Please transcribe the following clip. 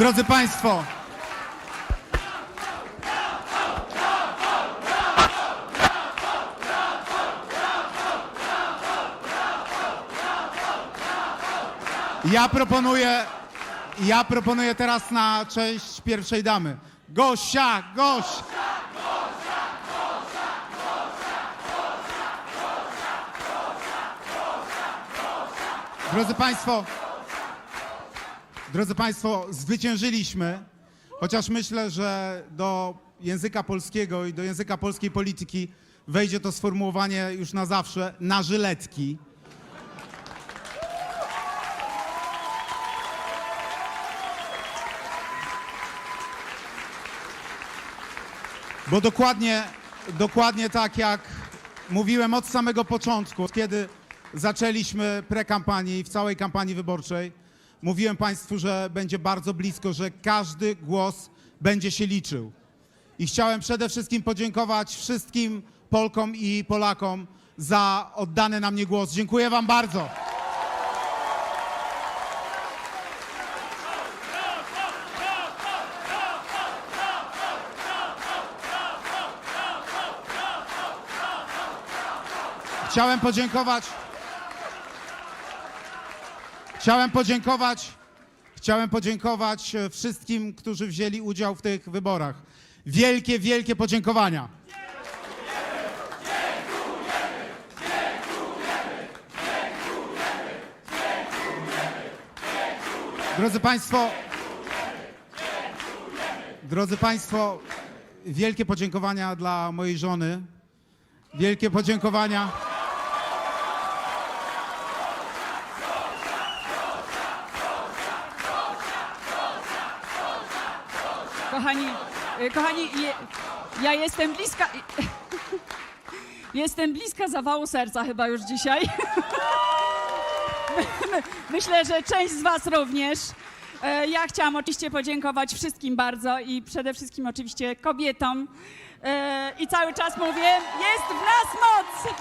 Drodzy Państwo, ja proponuję, ja proponuję teraz na cześć pierwszej damy. Gosia, Gosia! Drodzy Państwo, drodzy Państwo, zwyciężyliśmy, chociaż myślę, że do języka polskiego i do języka polskiej polityki wejdzie to sformułowanie już na zawsze na żyletki. Bo dokładnie, dokładnie tak jak mówiłem od samego początku, kiedy zaczęliśmy prekampanię i w całej kampanii wyborczej, mówiłem Państwu, że będzie bardzo blisko, że każdy głos będzie się liczył. I chciałem przede wszystkim podziękować wszystkim Polkom i Polakom za oddany na mnie głos. Dziękuję Wam bardzo. Chciałem podziękować. Chciałem podziękować. Chciałem podziękować e, wszystkim, którzy wzięli udział w tych wyborach. Wielkie, wielkie podziękowania. Drodzy Państwo, drodzy Państwo, wielkie podziękowania dla mojej żony. Wielkie podziękowania. Kochani, y, kochani, ja jestem bliska. Jestem bliska zawału serca chyba już dzisiaj. My- Myślę, że część z Was również. E, Ja chciałam oczywiście podziękować wszystkim bardzo i przede wszystkim oczywiście kobietom. E, I cały czas mówię, jest w nas moc!